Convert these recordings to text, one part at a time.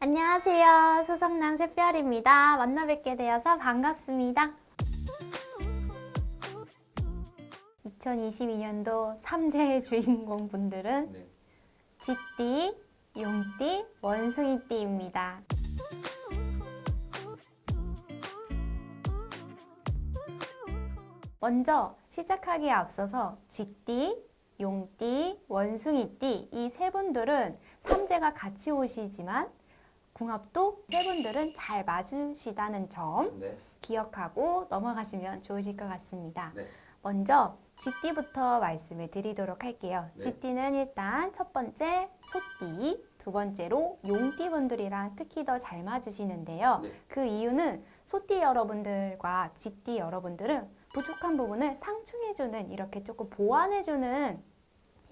안녕하세요. 수성남 새별입니다. 만나 뵙게 되어서 반갑습니다. 2022년도 3제의 주인공 분들은 네. 쥐띠, 용띠, 원숭이띠입니다. 먼저 시작하기에 앞서서 쥐띠, 용띠, 원숭이띠 이 세 분들은 삼재가 같이 오시지만 궁합도 세 분들은 잘 맞으시다는 점 네. 기억하고 넘어가시면 좋으실 것 같습니다. 네. 먼저 쥐띠부터 말씀을 드리도록 할게요. 네. 쥐띠는 일단 첫 번째 소띠, 두 번째로 용띠 분들이랑 특히 더 잘 맞으시는데요. 네. 그 이유는 소띠 여러분들과 쥐띠 여러분들은 부족한 부분을 상충해주는 이렇게 조금 보완해주는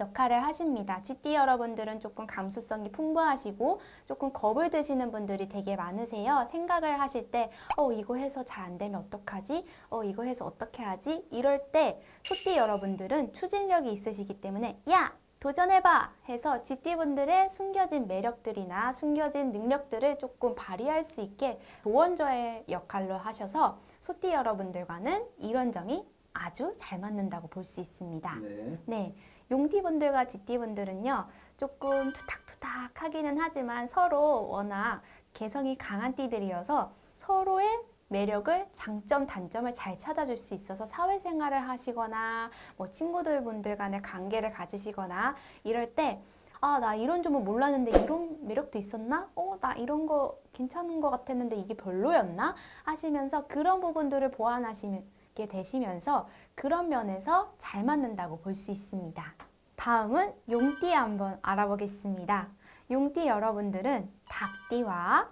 역할을 하십니다. 쥐띠 여러분들은 조금 감수성이 풍부하시고 조금 겁을 드시는 분들이 되게 많으세요. 생각을 하실 때, 어, 이거 해서 잘 안 되면 어떡하지? 어, 이거 해서 어떻게 하지? 이럴 때 소띠 여러분들은 추진력이 있으시기 때문에, 야! 도전해봐! 해서 쥐띠분들의 숨겨진 매력들이나 숨겨진 능력들을 조금 발휘할 수 있게 조언자의 역할로 하셔서 소띠 여러분들과는 이런 점이 아주 잘 맞는다고 볼 수 있습니다. 네. 네, 용띠분들과 쥐띠분들은요, 조금 투닥투닥 하기는 하지만 서로 워낙 개성이 강한 띠들이어서 서로의 매력을 장점, 단점을 잘 찾아줄 수 있어서 사회생활을 하시거나 뭐 친구들 분들 간의 관계를 가지시거나 이럴 때 아, 나 이런 점은 몰랐는데 이런 매력도 있었나? 어, 나 이런 거 괜찮은 것 같았는데 이게 별로였나? 하시면서 그런 부분들을 보완하시게 되시면서 그런 면에서 잘 맞는다고 볼 수 있습니다. 다음은 용띠 한번 알아보겠습니다. 용띠 여러분들은 닭띠와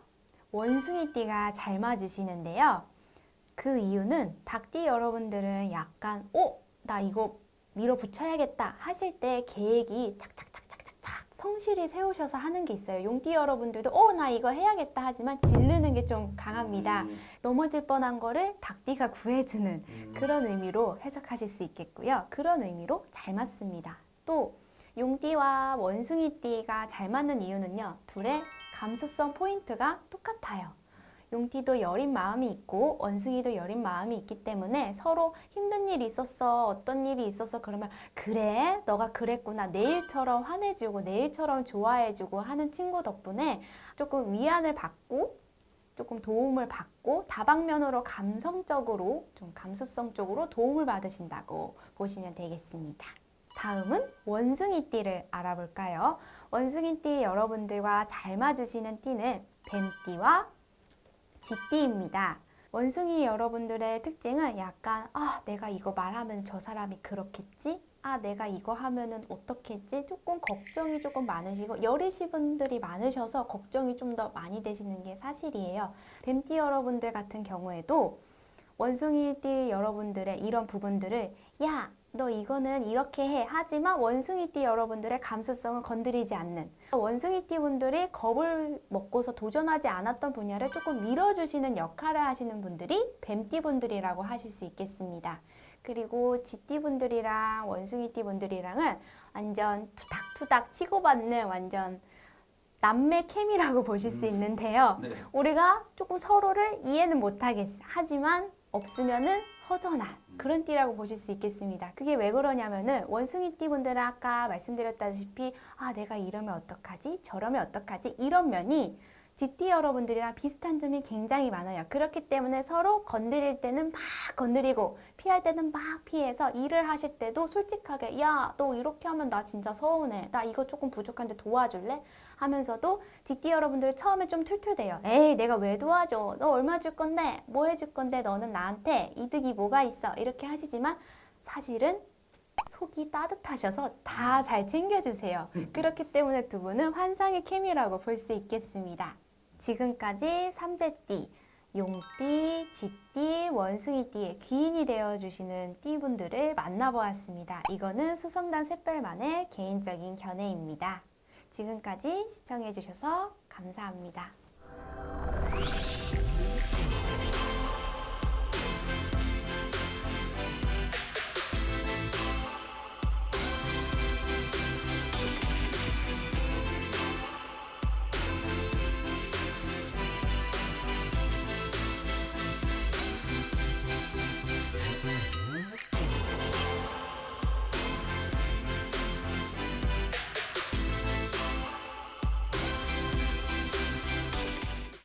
원숭이띠가 잘 맞으시는데요. 그 이유는 닭띠 여러분들은 약간 어? 나 이거 밀어붙여야겠다 하실 때 계획이 착착착착착착 성실히 세우셔서 하는 게 있어요. 용띠 여러분들도 어? 나 이거 해야겠다 하지만 질르는 게 좀 강합니다. 음, 넘어질 뻔한 거를 닭띠가 구해주는 음. 그런 의미로 해석하실 수 있겠고요. 그런 의미로 잘 맞습니다. 또 용띠와 원숭이띠가 잘 맞는 이유는요. 둘의 감수성 포인트가 똑같아요. 용띠도 여린 마음이 있고 원숭이도 여린 마음이 있기 때문에 서로 힘든 일이 있었어 어떤 일이 있었어 그러면 그래 너가 그랬구나 내일처럼 화내주고 내일처럼 좋아해주고 하는 친구 덕분에 조금 위안을 받고 조금 도움을 받고 다방면으로 감성적으로 좀 감수성 쪽으로 도움을 받으신다고 보시면 되겠습니다. 다음은 원숭이띠를 알아볼까요? 원숭이띠 여러분들과 잘 맞으시는 띠는 뱀띠와 쥐띠입니다. 원숭이 여러분들의 특징은 약간 아 내가 이거 말하면 저 사람이 그렇겠지? 아 내가 이거 하면은 어떻겠지? 조금 걱정이 조금 많으시고 여리시 분들이 많으셔서 걱정이 좀 더 많이 되시는 게 사실이에요. 뱀띠 여러분들 같은 경우에도 원숭이띠 여러분들의 이런 부분들을 야 너 이거는 이렇게 해 하지만 원숭이띠 여러분들의 감수성은 건드리지 않는 원숭이띠 분들이 겁을 먹고서 도전하지 않았던 분야를 조금 밀어주시는 역할을 하시는 분들이 뱀띠 분들이라고 하실 수 있겠습니다. 그리고 쥐띠 분들이랑 원숭이띠 분들이랑은 완전 투닥투닥 치고받는 완전 남매 케미라고 보실 수 있는데요. 네. 우리가 조금 서로를 이해는 못하겠어. 하지만 없으면은 허전한 그런 띠라고 보실 수 있겠습니다. 그게 왜 그러냐면은 원숭이 띠분들은 아까 말씀드렸다시피 아 내가 이러면 어떡하지? 저러면 어떡하지? 이런 면이 쥐띠 여러분들이랑 비슷한 점이 굉장히 많아요. 그렇기 때문에 서로 건드릴 때는 막 건드리고 피할 때는 막 피해서 일을 하실 때도 솔직하게 야 너 이렇게 하면 나 진짜 서운해. 나 이거 조금 부족한데 도와줄래? 하면서도 쥐띠 여러분들 처음에 좀 툴툴대요. 에이 내가 왜 도와줘? 너 얼마 줄 건데? 뭐 해줄 건데? 너는 나한테 이득이 뭐가 있어? 이렇게 하시지만 사실은 속이 따뜻하셔서 다 잘 챙겨주세요. 그렇기 때문에 두 분은 환상의 케미라고 볼 수 있겠습니다. 지금까지 삼재띠, 용띠, 쥐띠, 원숭이띠의 귀인이 되어주시는 띠분들을 만나보았습니다. 이거는 수성단 샛별만의 개인적인 견해입니다. 지금까지 시청해주셔서 감사합니다.